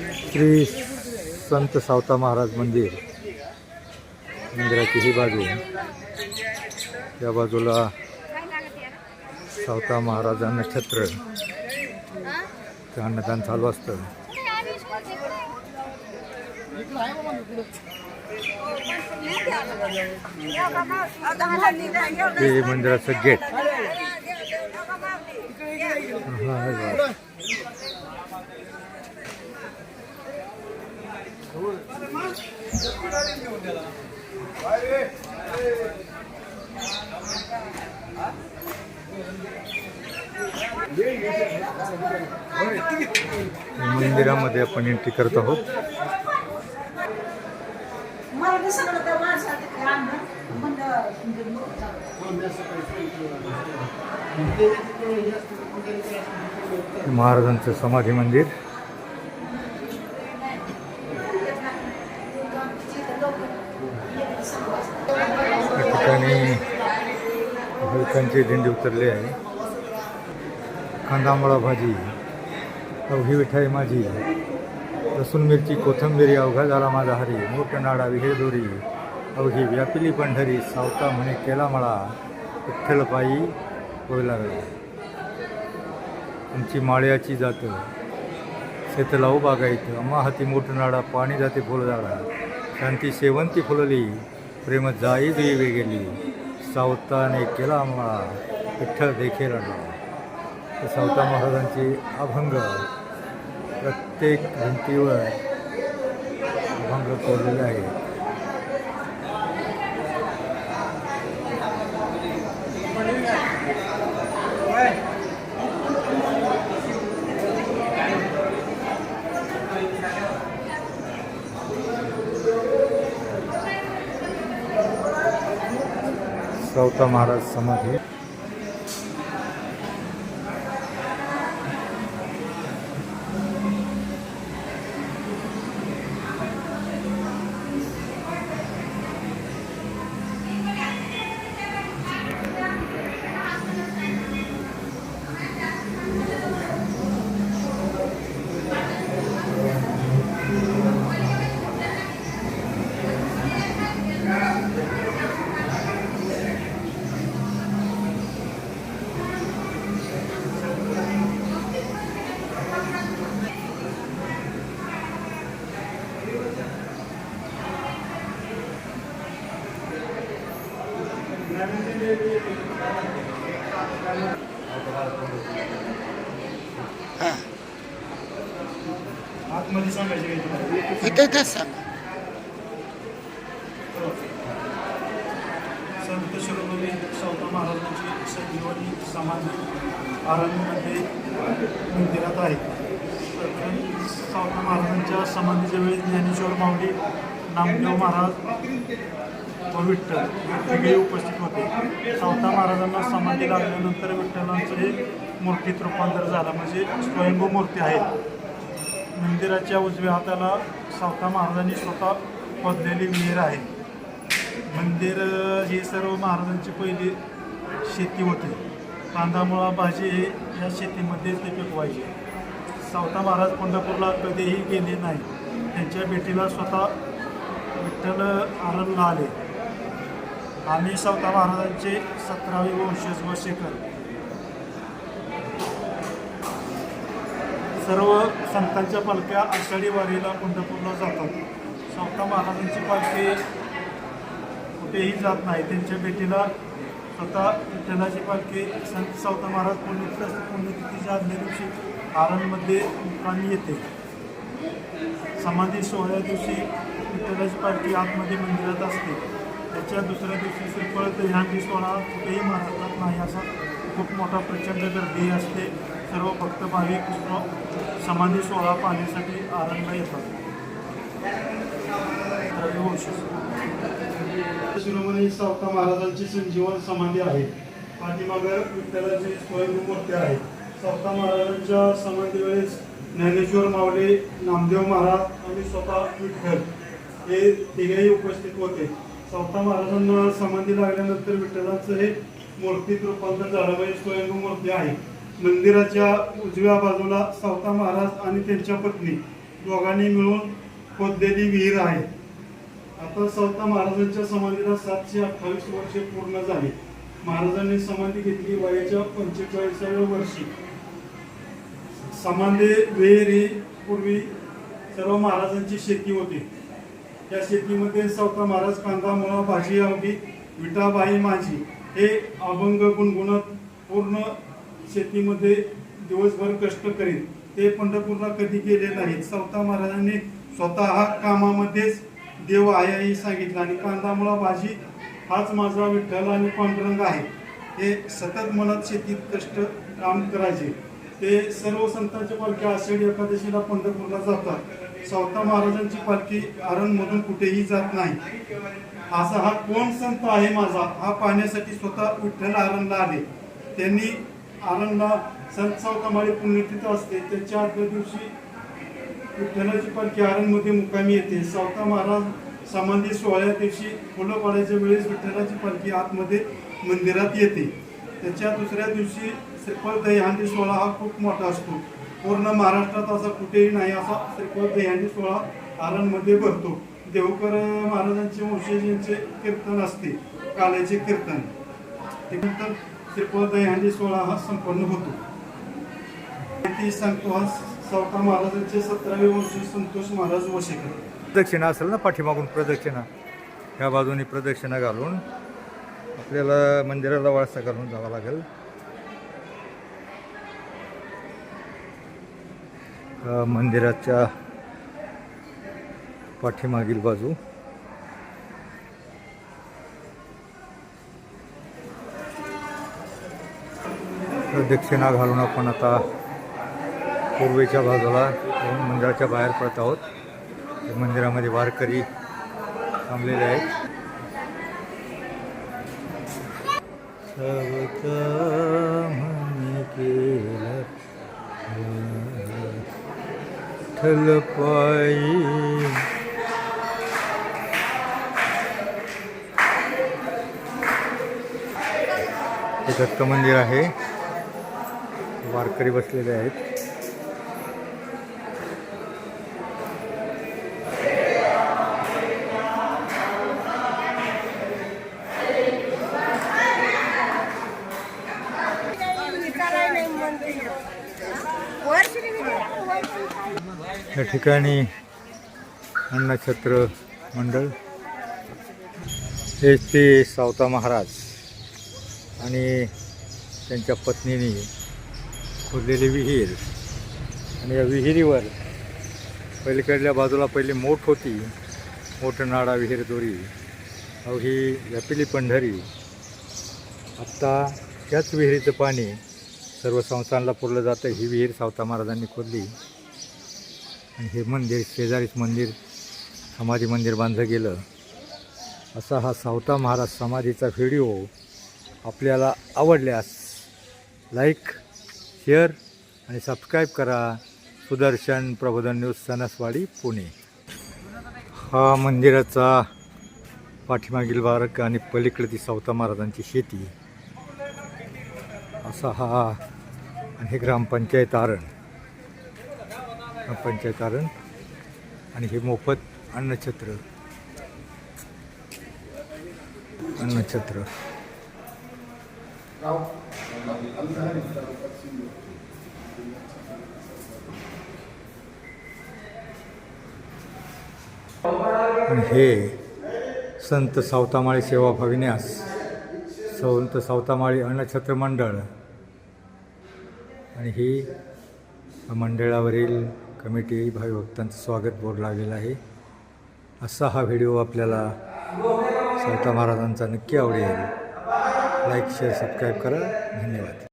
श्री संत सावता महाराज मंदिर. मंदिराची ही बाजू. या बाजूला सावता महाराजांना छत्र. ते अन्नदान चालू असतं. ते मंदिराचं गेट हा हे बघा. मंदिरामध्ये आपण एंट्री करत आहोत. महाराजांचं समाधी मंदिर या ठिकाणी हलकांची दिंडी उतरली आहे. कांदामळा भाजी अवघी विठाई माझी लसूण मिरची कोथंबिरी अवघा झाला माझा हरी मोठ नाडा विहेदोरी दोरी अवघी व्यापिली पंढरी सावता म्हणे केला मळा विठ्ठल पायी आमची माळ्याची जात शेत लावू बागायत अम्मा हाती मोठ नाडा पाणी जाते फुलझाडा शांती शेवंती फुलली प्रेम जाई दुई गेली सावताने केला आम्हाला. विठ्ठल देखील आणला. तर सावता महाराजांची अभंग प्रत्येक भिंतीवर अभंग कोरलेले आहे सावता महाराज समाधी. इथं इथंच सांग? संत शिरोमणी सावता महाराजांची संजीवनी समाधी आरणमध्ये मंदिरात आहे. सावता महाराजांच्या समाधीच्या वेळी ज्ञानेश्वर माऊली नामदेव महाराज व विठ्ठल. हे तिघे उपस्थित होते. सावता महाराजांना समाधी लागल्यानंतर विठ्ठलांचं हे मूर्तीत रूपांतर झालं. म्हणजे स्वयंभू मूर्ती आहे. मंदिराच्या उजव्या हाताला सावता महाराजांनी स्वतः खोदलेली विहीर आहे. मंदिर हे सर्व महाराजांची पहिली शेती होती. कांदामुळा भाजी हे या शेतीमध्ये ते पिकवायचे. सावता महाराज पंढरपूरला कधीही गेले नाही. त्यांच्या भेटीला स्वतः विठ्ठल आरंभला आले आम्ही सावता महाराजांचे सतरावे वंशज व शेखर सर्व संतांच्या पालख्या आषाढी वारीला पंढरपूरला जातात. सावता महाराजांची पालखी कुठेही जात नाही. त्यांच्या भेटीला स्वतः विठ्ठलाची पालखी संत सावता महाराज पुण्यतिथी पुण्यतिथीच्या आदल्या दिवशी आरणमध्ये मुक्कामी येते. समाधी सोहळ्या दिवशी विठ्ठलाची पालखी आतमध्ये मंदिरात असते. त्याच्या दुसऱ्या दिवशी श्रीफळ दहीहंडी सोहळा कुठेही महाराष्ट्रात नाही. असा खूप मोठा प्रचंड गर्दी असते. सर्व भक्त भाविक समाधी सोहळा पाहण्यासाठी आरणला येतात. हो शिरोमणी सावता महाराजांची संजीवन समाधी आहे. पाठीमागं विठ्ठलाची स्वयंभू मूर्ती आहे. सावता महाराजांच्या समाधी वेळेस ज्ञानेश्वर मावले नामदेव महाराज आणि स्वतः विठ्ठल हे तिघेही उपस्थित होते. सावता महाराजांना समाधी लागल्यानंतर विठ्ठलाचं हे मूर्तीत रूपांतर झालं म्हणजे स्वयंभू मूर्ती आहे. मंदिराच्या उजव्या बाजूला सावता महाराज आणि त्यांच्या पत्नी दोघांनी मिळून खोदलेली विहीर आहे. आता सौता महाराजांच्या समाधीला सातशे अठ्ठावीस वर्षे पूर्ण झाली. महाराजांनी समाधी घेतली वयाच्या पंचेचाळीसाव्या वर्षी. समाधी विहीर ही पूर्वी सर्व महाराजांची शेती होती. या शेतीमध्ये सौता महाराज कांदा मुळा भाजी अवघी विटाबाई माझी हे अभंग गुणगुणत पूर्ण शेतीमध्ये दिवसभर कष्ट करीत ते पंढरपूरला कधी गेले नाहीत. सौता महाराजांनी स्वतः कामामध्येच देव आहे हे सांगितलं आणि कांदा मुळा भाजी हाच माझा विठ्ठल आणि पांडुरंग आहे. हे सतत मनात शेतीत कष्ट काम करायचे. ते सर्व संतांच्या पालख्या आषाढी एकादशीला पंढरपूरला जातात. सावता महाराजांची पालखी आरणमधून कुठेही जात नाही. असा हा कोण संत आहे माझा? हा पाहण्यासाठी स्वतः विठ्ठल आरणला आले. त्यांनी आरणला संत सावतामाळी पुण्यतिथी असते. त्याच्या आदल्या दिवशी विठ्ठलाची पालखी आरणमध्ये मुकामी येते. सावता महाराज समाधी सोहळ्या दिवशी फुलं पाडायच्या वेळेस विठ्ठलाची पालखी आतमध्ये मंदिरात येते. त्याच्या दुसऱ्या दिवशी श्रीफळ दह्यांदी सोहळा हा खूप मोठा असतो. पूर्ण महाराष्ट्रात असा कुठेही नाही असा श्रीफळ दहीहंडी सोहळा आरणमध्ये भरतो. देवकर महाराजांचे वंशजींचे कीर्तन असते. काल्याचे कीर्तन. त्यानंतर श्रीफळ दह्यांदी सोहळा हा संपन्न होतो. ती सांगतो हा सावता महाराजांचे सतरावे वर्षी संतोष महाराज वशेकर. प्रदक्षिणा असेल ना पाठीमागून प्रदक्षिणा? ह्या बाजूनी प्रदक्षिणा घालून आपल्याला मंदिराला वळसा घालून जावं लागेल. मंदिराच्या पाठीमागील बाजू. दक्षिणा घालून आपण आता पूर्वेच्या बाजूला मंदिराच्या बाहेर पडत आहोत. मंदिरामध्ये वारकरी थांबलेले आहेत. केलं. ठलपाई हे दत्त मंदिर आहे. वारकरी बसलेले आहेत. या ठिकाणी अन्नछत्र मंडळ हे ते सावता महाराज आणि त्यांच्या पत्नीने खोदलेली विहीर. आणि या विहिरीवर पलीकडल्या बाजूला पहिली मोठ होती मोठ नाडा विहीर दोरी. अव ही व्यापिली पंढरी. आत्ता त्याच विहिरीचं पाणी सर्व संस्थांना पुरलं जातं. ही विहीर सावता महाराजांनी खोदली. आणि हे मंदिर शेजारीच मंदिर समाधी मंदिर बांधलं गेलं. असा हा सावता महाराज समाधीचा व्हिडिओ आपल्याला आवडल्यास लाईक शेअर आणि सबस्क्राईब करा. सुदर्शन प्रबोधन न्यूज सणसवाडी पुणे. हा मंदिराचा पाठीमागील बारक आणि पलीकडे ती सावता महाराजांची शेती. असा हा आणि हे ग्रामपंचायत आरण. पंचकारण आणि हे मोफत अन्नछत्र. अन्नछत्र. आणि हे संत सावतामाळी सेवा भविन्यास संत सावतामाळी अन्नछत्र मंडळ. आणि ही मंडळावरील कमिटी भाविभक्तांचं स्वागत बोर्ड लागलेला आहे. असा हा व्हिडिओ आपल्याला सावता महाराजांचा नक्की आवडेल. लाईक शेअर सबस्क्राईब करा. धन्यवाद.